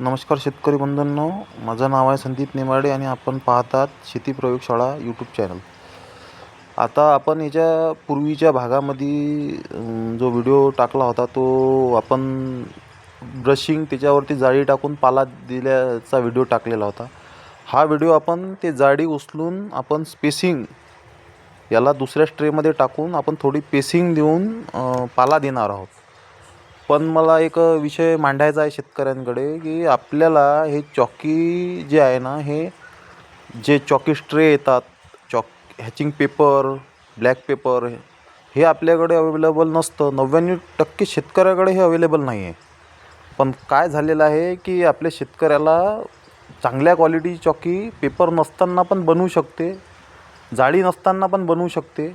नमस्कार शेतकरी बंधूंनो. माझं नाव आहे संदीप नेमाडे आणि आपण पाहतात शेती प्रयोगशाळा यूट्यूब चॅनल आता आपण याच्या पूर्वीच्या भागामध्ये जो व्हिडिओ टाकला होता तो आपण ब्रशिंग त्याच्यावरती जाळी टाकून पाला दिल्याचा व्हिडिओ टाकलेला होता. हा व्हिडिओ आपण ते जाळी उचलून आपण स्पेसिंग याला दुसऱ्या स्ट्रेमध्ये टाकून आपण थोडी पेसिंग देऊन पाला देणार आहोत. पण मला एक विषय मांडायचा आहे शेतकऱ्यांकडे की आपल्याला हे चॉकी जे आहे ना हे जे चॉकी स्ट्रे येतात chalk hatching paper black paper हे आपल्याकडे अवेलेबल नसतं. नव्याण्णव टक्के शेतकऱ्याकडे हे अवेलेबल नाही आहे पण काय झालेलं आहे की आपल्या शेतकऱ्याला चांगल्या क्वालिटीची चॉकी पेपर नसताना पण बनवू शकते जाळी नसताना पण बनवू शकते.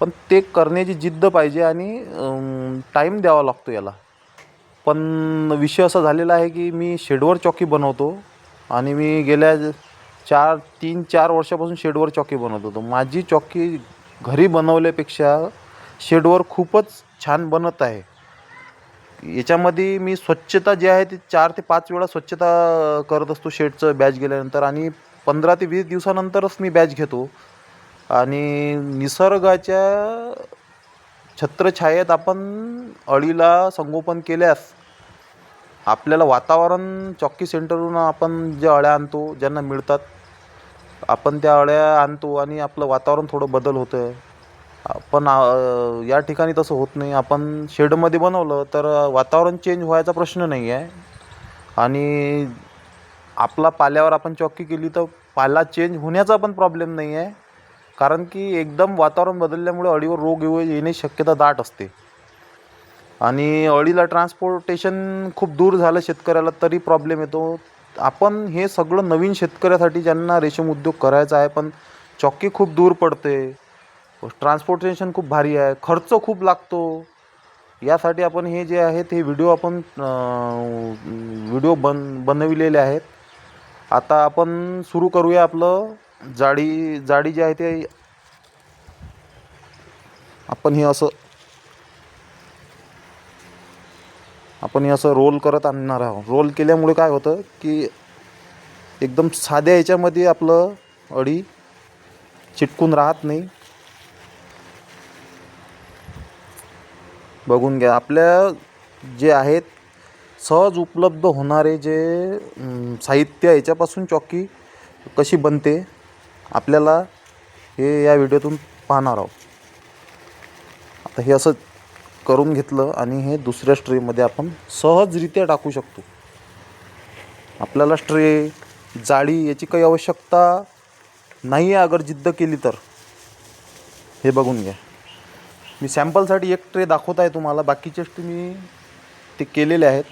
पण ते करण्याची जिद्द पाहिजे आणि टाईम द्यावा लागतो याला. पण विषय असा झालेला आहे की मी शेडवर चॉकी बनवतो आणि मी गेल्या चार तीन चार वर्षापासून शेडवर चॉकी बनवत होतो. माझी चॉकी घरी बनवल्यापेक्षा शेडवर खूपच छान बनत आहे. याच्यामध्ये मी स्वच्छता जी आहे ती चार ते पाच वेळा स्वच्छता करत असतो शेडचं बॅच गेल्यानंतर आणि पंधरा ते वीस दिवसानंतरच मी बॅच घेतो. आणि निसर्गाच्या छत्रछायेत आपण अळीला संगोपन केल्यास आपल्याला वातावरण चॉकी सेंटरवरून आपण ज्या अळ्या आणतो ज्यांना मिळतात आपण त्या अळ्या आणतो आणि आपलं वातावरण थोडं बदल होतं पण या ठिकाणी तसं होत नाही. आपण शेडमध्ये बनवलं तर वातावरण चेंज व्हायचा प्रश्न नाही आहे आणि आपला पाल्यावर आपण चॉकी केली तर पाला चेंज होण्याचा पण प्रॉब्लेम नाही आहे कारण की एकदम वातावरण बदलल्यामुळे अळीवर रोग येऊ येण्याची शक्यता दाट असते. आणि अळीला ट्रान्सपोर्टेशन खूप दूर झालं शेतकऱ्याला तरी प्रॉब्लेम येतो. आपण हे सगळं नवीन शेतकऱ्यासाठी ज्यांना रेशीम उद्योग करायचा आहे पण चौकी खूप दूर पडते. ट्रान्सपोर्टेशन खूप भारी आहे खर्च खूप लागतो. यासाठी आपण हे जे आहेत हे व्हिडिओ आपण व्हिडिओ बन बनविलेले आहेत. आता आपण सुरू करूया आपलं जाडी जाडी जी आहे ते आपण हे असं आपण हे असं रोल करत आणणार आहोत. रोल केल्यामुळे काय होतं की एकदम साध्या याच्यामध्ये आपलं अडी चिटकून राहत नाही. बघून घ्या आपल्या जे आहेत सहज उपलब्ध होणारे जे साहित्य याच्यापासून चॉकी कशी बनते आपल्याला हे या व्हिडिओतून पाहणार आहोत. आता हे असं करून घेतलं आणि हे दुसऱ्या स्ट्रेमध्ये आपण सहजरित्या टाकू शकतो. आपल्याला स्ट्रे जाळी याची काही आवश्यकता नाही आहे अगर जिद्द केली तर. हे बघून घ्या. मी सॅम्पलसाठी एक ट्रे दाखवत आहे तुम्हाला बाकीचे तुम्ही ते केलेले आहेत.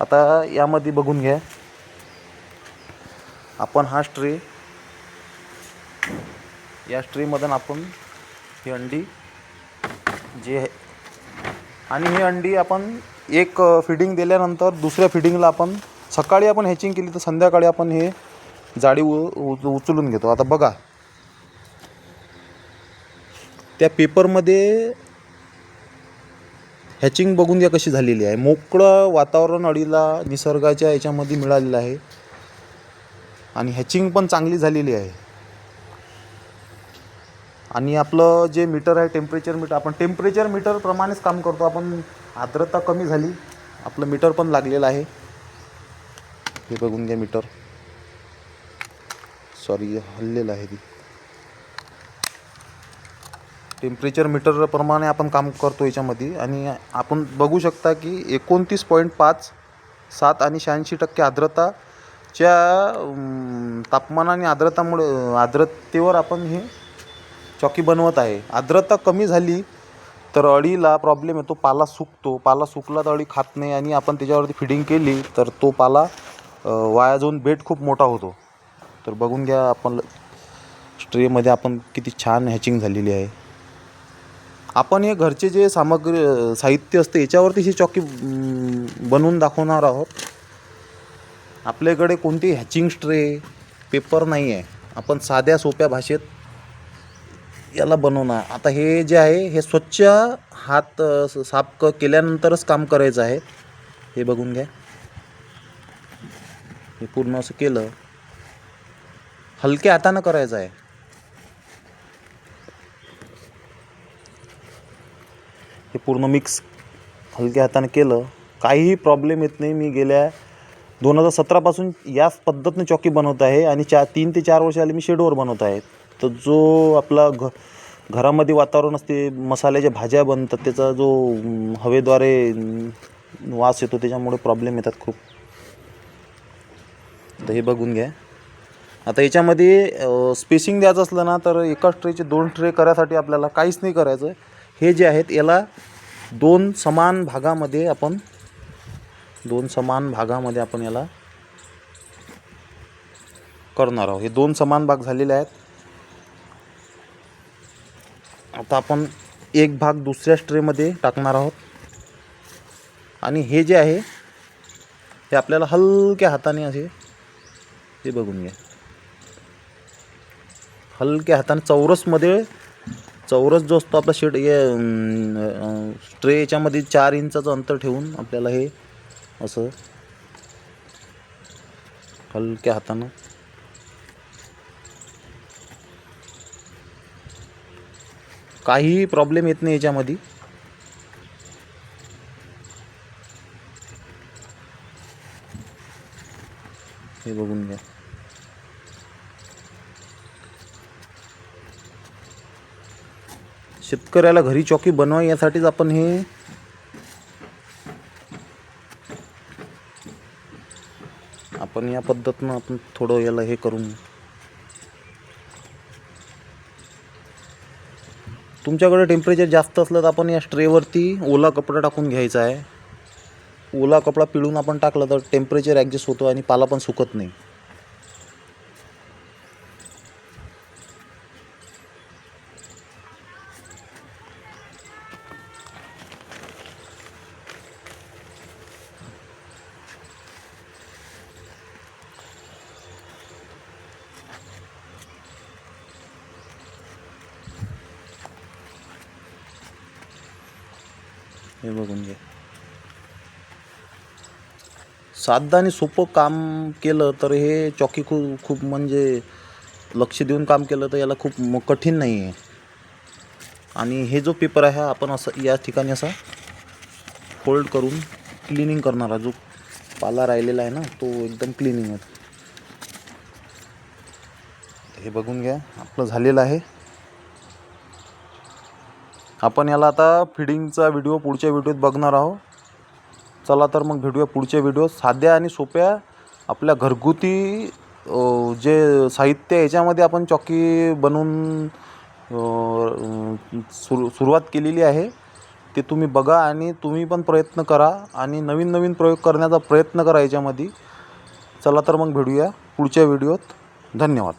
आता यामध्ये बघून घ्या. आपण हा स्ट्रे या स्ट्रीमधून आपण ही अंडी जे आहे आणि ही अंडी आपण एक फिडिंग दिल्यानंतर दुसऱ्या फिडिंगला आपण सकाळी आपण हॅचिंग केली तर संध्याकाळी आपण हे जाळी उ उ- उचलून घेतो. आता बघा. त्या पेपरमध्ये हॅचिंग बघून घ्या कशी झालेली आहे. मोकळं वातावरण अडीला निसर्गाच्या याच्यामध्ये मिळालेलं आहे. आणि हॅचिंग पण चांगली झालेली आहे. आणि आपलं जे मीटर आहे टेम्परेचर मीटर आपण टेम्परेचर मीटरप्रमाणेच काम करतो. आपण आर्द्रता कमी झाली आपलं मीटर पण लागलेलं आहे. हे बघून घ्या मीटर. सॉरी हल्लेलं आहे ती. टेम्परेचर मीटरप्रमाणे आपण काम करतो याच्यामध्ये. आणि आपण बघू शकता की एकोणतीस पॉईंट पाच सात आणि शहाऐंशी टक्के आर्द्रताच्या अं, तापमान आणि आर्द्रतामुळे आर्द्रतेवर आपण हे चॉकी बनवत आहे. आर्द्रता कमी झाली तर अळीला प्रॉब्लेम येतो पाला सुकतो. पाला सुकला तर अळी खात नाही आणि आपण त्याच्यावरती फिडिंग केली तर तो पाला वाया जाऊन बेट खूप मोठा होतो. तर बघून घ्या आपण स्ट्रेमध्ये आपण किती छान हॅचिंग झालेली आहे. आपण हे घरचे जे सामग्री साहित्य असते याच्यावरती ही चॉकी बनवून दाखवणार आहोत. आपल्याकडे कोणती हॅचिंग स्ट्रे पेपर नाही आहे आपण साध्या सोप्या भाषेत याला बनवणार. आता हे जे आहे हे स्वच्छ हात साफ क केल्यानंतरच काम करायचं आहे. हे बघून घ्या. हे पूर्ण असं केलं. हलक्या हातानं करायचं आहे. हे पूर्ण मिक्स हलक्या हाताने केलं. काहीही प्रॉब्लेम येत नाही. मी गेल्या दोन हजार सतरापासून याच पद्धतीने चॉकी बनवत आहे आणि चार तीन ते चार वर्ष आले मी शेडवर बनवत आहे. तर जो आपला घ घरामध्ये वातावरण असते मसाल्याच्या भाज्या बनतात त्याचा जो हवेद्वारे वास येतो त्याच्यामुळे प्रॉब्लेम येतात खूप. तर हे बघून घ्या. आता याच्यामध्ये स्पेसिंग द्यायचं असलं ना तर एका ट्रेचे दोन ट्रे करायसाठी आपल्याला काहीच नाही करायचं हे जे आहेत याला दोन समान भागामध्ये आपण दोन समान भागामध्ये आपण याला करणार आहोत. हे दोन समान भाग झालेले आहेत. आता आपण एक भाग दुसऱ्या स्ट्रेमध्ये टाकणार आहोत. आणि हे जे आहे हे आपल्याला हलक्या हाताने असे हे बघून घ्या. हलक्या हाताने चौरसमध्ये चौरस जो असतो आपला शेड हे स्ट्रेच्यामध्ये याच्यामध्ये चार इंचाचं अंतर ठेवून आपल्याला हे असं हलक्या हातानं काहीही प्रॉब्लेम येत नाही याच्यामध्ये. हे बघून घ्या. शेतकऱ्याला घरी चौकी बनवा यासाठीच आपण हे आपण या पद्धतीनं आपण थोडं याला हे करून तुमच्याकडे टेम्परेचर जास्त असलं तर आपण या स्ट्रेवरती ओला कपडा टाकून घ्यायचा आहे. ओला कपडा पिळून आपण टाकलं तर टेम्परेचर ॲडजस्ट होतो आणि पाला पण सुकत नाही. हे बघून घ्या साधं आणि सोपं काम केलं तर हे चॉकी खूप खूप म्हणजे लक्ष देऊन काम केलं तर याला खूप कठीण नाही आहे. आणि हे जो पेपर आहे हा आपण असं या ठिकाणी असा फोल्ड करून क्लिनिंग करणारा जो पाला राहिलेला आहे ना तो एकदम क्लिनिंग आहे. हे बघून घ्या आपलं झालेलं आहे. आपण याला आता फिडिंगचा व्हिडिओ पुढच्या व्हिडिओत बघणार आहोत. चला तर मग भेटूया पुढच्या व्हिडिओत साध्या आणि सोप्या आपल्या घरगुती जे साहित्य याच्यामध्ये आपण चॉकी बनवून अ, सुरू सुरुवात केलेली आहे. ते तुम्ही बघा आणि तुम्ही पण प्रयत्न करा आणि नवीन नवीन प्रयोग करण्याचा प्रयत्न करा याच्यामध्ये. चला तर मग भेटूया पुढच्या व्हिडिओत धन्यवाद.